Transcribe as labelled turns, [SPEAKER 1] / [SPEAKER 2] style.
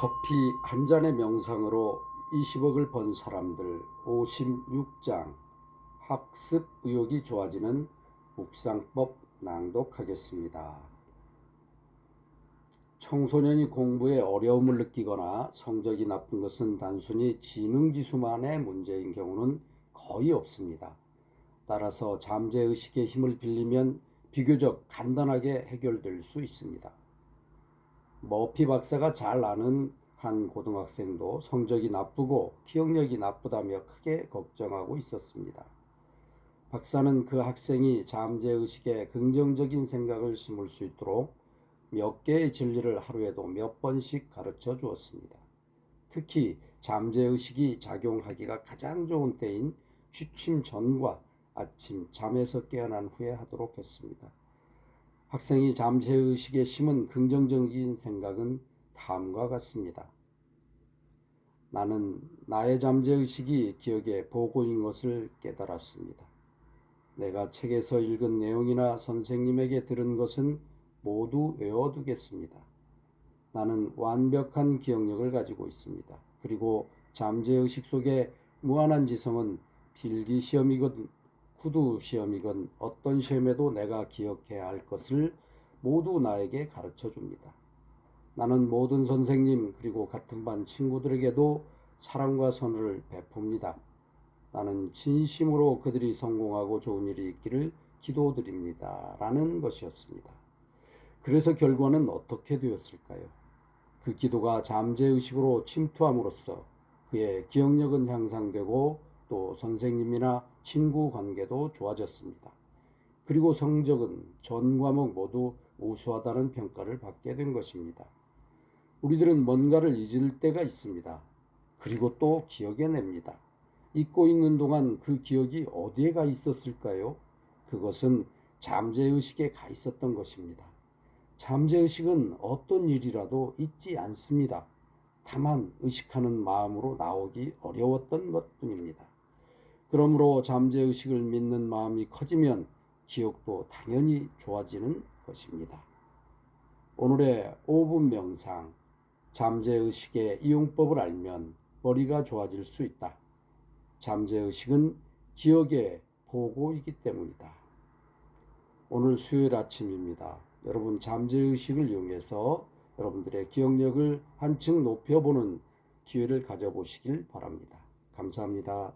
[SPEAKER 1] 커피 한 잔의 명상으로 20억을 번 사람들 56장 학습 의욕이 좋아지는 묵상법 낭독하겠습니다. 청소년이 공부에 어려움을 느끼거나 성적이 나쁜 것은 단순히 지능지수만의 문제인 경우는 거의 없습니다. 따라서 잠재의식의 힘을 빌리면 비교적 간단하게 해결될 수 있습니다. 머피 박사가 잘 아는 한 고등학생도 성적이 나쁘고 기억력이 나쁘다며 크게 걱정하고 있었습니다. 박사는 그 학생이 잠재의식에 긍정적인 생각을 심을 수 있도록 몇 개의 진리를 하루에도 몇 번씩 가르쳐 주었습니다. 특히 잠재의식이 작용하기가 가장 좋은 때인 취침 전과 아침 잠에서 깨어난 후에 하도록 했습니다. 학생이 잠재의식에 심은 긍정적인 생각은 다음과 같습니다. 나는 나의 잠재의식이 기억의 보고인 것을 깨달았습니다. 내가 책에서 읽은 내용이나 선생님에게 들은 것은 모두 외워두겠습니다. 나는 완벽한 기억력을 가지고 있습니다. 그리고 잠재의식 속에 무한한 지성은 필기 시험이건 구두 시험이건 어떤 시험에도 내가 기억해야 할 것을 모두 나에게 가르쳐 줍니다. 나는 모든 선생님 그리고 같은 반 친구들에게도 사랑과 선을 베풉니다. 나는 진심으로 그들이 성공하고 좋은 일이 있기를 기도드립니다. 라는 것이었습니다. 그래서 결과는 어떻게 되었을까요? 그 기도가 잠재의식으로 침투함으로써 그의 기억력은 향상되고 또 선생님이나 친구 관계도 좋아졌습니다. 그리고 성적은 전 과목 모두 우수하다는 평가를 받게 된 것입니다. 우리들은 뭔가를 잊을 때가 있습니다. 그리고 또 기억해냅니다. 잊고 있는 동안 그 기억이 어디에 가 있었을까요? 그것은 잠재의식에 가 있었던 것입니다. 잠재의식은 어떤 일이라도 잊지 않습니다. 다만 의식하는 마음으로 나오기 어려웠던 것 뿐입니다. 그러므로 잠재의식을 믿는 마음이 커지면 기억도 당연히 좋아지는 것입니다. 오늘의 5분 명상, 잠재의식의 이용법을 알면 머리가 좋아질 수 있다. 잠재의식은 기억의 보고이기 때문이다. 오늘 수요일 아침입니다. 여러분 잠재의식을 이용해서 여러분들의 기억력을 한층 높여보는 기회를 가져보시길 바랍니다. 감사합니다.